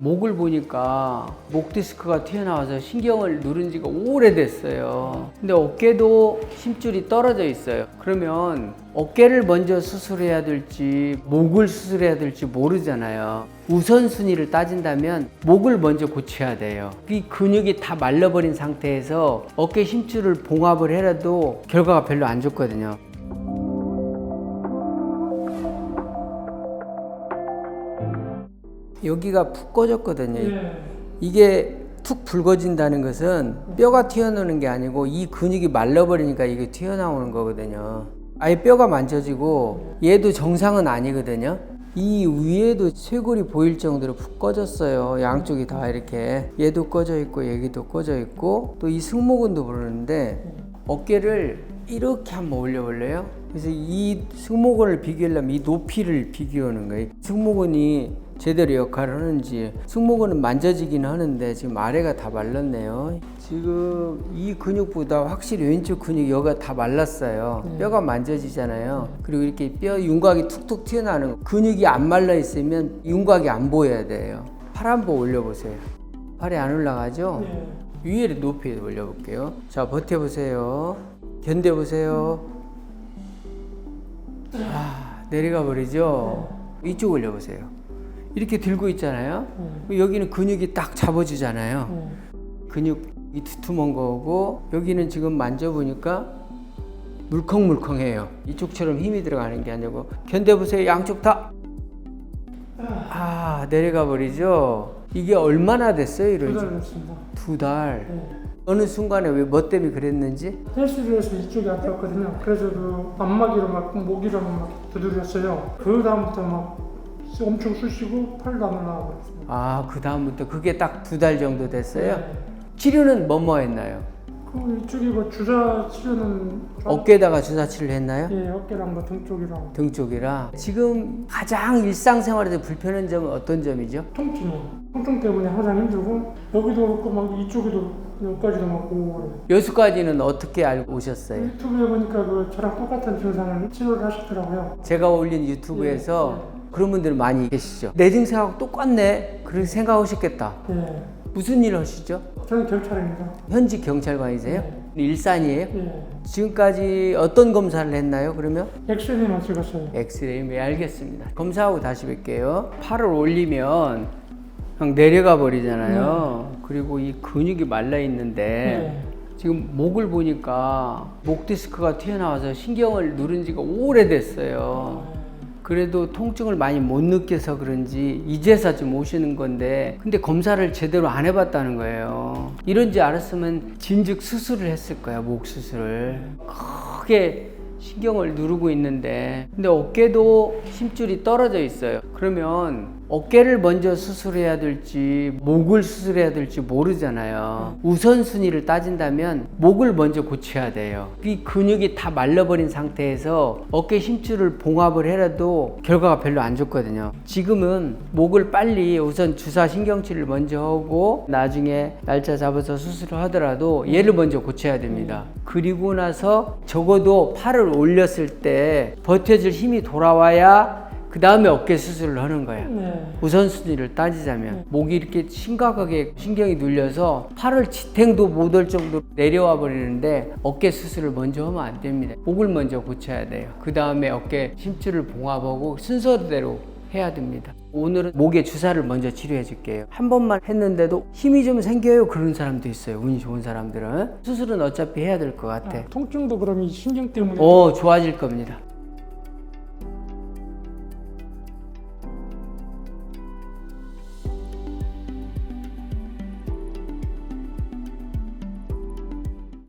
목을 보니까 목 디스크가 튀어나와서 신경을 누른 지가 오래됐어요. 근데 어깨도 힘줄이 떨어져 있어요. 그러면 어깨를 먼저 수술해야 될지 목을 수술해야 될지 모르잖아요. 우선순위를 따진다면 목을 먼저 고쳐야 돼요. 이 근육이 다 말라버린 상태에서 어깨 힘줄을 봉합을 해라도 결과가 별로 안 좋거든요. 여기가 푹 꺼졌거든요. 이게 툭 붉어진다는 것은 뼈가 튀어나오는 게 아니고 이 근육이 말라버리니까 이게 튀어나오는 거거든요. 아예 뼈가 만져지고 얘도 정상은 아니거든요. 이 위에도 쇄골이 보일 정도로 푹 꺼졌어요. 양쪽이 다 이렇게 얘도 꺼져 있고 여기도 꺼져 있고 또 이 승모근도 부르는데 어깨를 이렇게 한번 올려볼래요? 그래서 이 승모근을 비교하려면 이 높이를 비교하는 거예요. 승모근이 제대로 역할을 하는지 승모근은 만져지긴 하는데 지금 아래가 다 말랐네요. 지금 이 근육보다 확실히 왼쪽 근육 여기가 다 말랐어요. 뼈가 만져지잖아요. 그리고 이렇게 뼈 윤곽이 툭툭 튀어나오는 거. 근육이 안 말라 있으면 윤곽이 안 보여야 돼요. 팔 한번 올려보세요. 팔이 안 올라가죠? 위에 높이 올려볼게요. 자 버텨보세요. 견뎌보세요. 아 내려가 버리죠. 이쪽 올려보세요. 이렇게 들고 있잖아요. 여기는 근육이 딱 잡아주잖아요. 근육이 두툼한 거고 여기는 지금 만져보니까 물컹물컹해요. 이쪽처럼 힘이 들어가는 게 아니고 견뎌보세요. 양쪽 다. 아 내려가 버리죠. 이게 얼마나 됐어요? 그렇습니다. 두 달. 네. 어느 순간에 왜 뭐 때문에 그랬는지? 헬스를 해서 이쪽이 아팠거든요. 그래서 그 안마기로 막 목이랑 막 두드렸어요. 그 다음부터 막 엄청 쑤시고 팔도 안 올라가 버렸어요. 아, 그 다음부터 그게 딱 두 달 정도 됐어요? 네. 치료는 뭐뭐 했나요? 그 이쪽이 뭐 주사 치료는 어깨에다가 주사치를 했나요? 예, 어깨랑 뭐 등 쪽이랑 등 쪽이라. 지금 가장 일상생활에서 불편한 점은 어떤 점이죠? 통증이요. 통증 때문에 항상 힘들고 여기도 그렇고 막 이쪽에도 여기까지도 막 오고 그래요. 여수까지는 어떻게 알고 오셨어요? 유튜브에 보니까 그 저랑 똑같은 증상을 치료를 하시더라고요. 제가 올린 유튜브에서 그런 분들 많이 계시죠. 내 증상하고 똑같네. 그렇게 생각하셨겠다. 예, 무슨 일 하시죠? 저는 경찰입니다. 현직 경찰관이세요? 일산이에요? 예, 지금까지 어떤 검사를 했나요? 그러면? 엑스레이만 찍었어요. 엑스레이 네 알겠습니다. 검사하고 다시 뵐게요. 팔을 올리면 그냥 내려가 버리잖아요. 그리고 이 근육이 말라 있는데 네. 지금 목을 보니까 목 디스크가 튀어나와서 신경을 누른 지가 오래됐어요. 그래도 통증을 많이 못 느껴서 그런지 이제서 좀 오시는 건데 근데 검사를 제대로 안 해봤다는 거예요. 이런지 알았으면 진즉 수술을 했을 거야 목 수술을 크게 신경을 누르고 있는데 근데 어깨도 힘줄이 떨어져 있어요. 그러면 어깨를 먼저 수술해야 될지 목을 수술해야 될지 모르잖아요. 우선순위를 따진다면 목을 먼저 고쳐야 돼요. 이 근육이 다 말라버린 상태에서 어깨 힘줄을 봉합을 해라도 결과가 별로 안 좋거든요. 지금은 목을 빨리 우선 주사 신경치를 먼저 하고 나중에 날짜 잡아서 수술을 하더라도 얘를 먼저 고쳐야 됩니다. 그리고 나서 적어도 팔을 올렸을 때 버텨줄 힘이 돌아와야 그 다음에 어깨 수술을 하는 거야. 네. 우선순위를 따지자면 목이 이렇게 심각하게 신경이 눌려서 팔을 지탱도 못 할 정도로 내려와 버리는데 어깨 수술을 먼저 하면 안 됩니다. 목을 먼저 고쳐야 돼요. 그 다음에 어깨 힘줄을 봉합하고 순서대로 해야 됩니다. 오늘은 목에 주사를 먼저 치료해 줄게요. 한 번만 했는데도 힘이 좀 생겨요. 그런 사람도 있어요. 운이 좋은 사람들은. 수술은 어차피 해야 될 것 같아. 아, 통증도 그럼 이 신경 때문에 오, 좋아질 겁니다.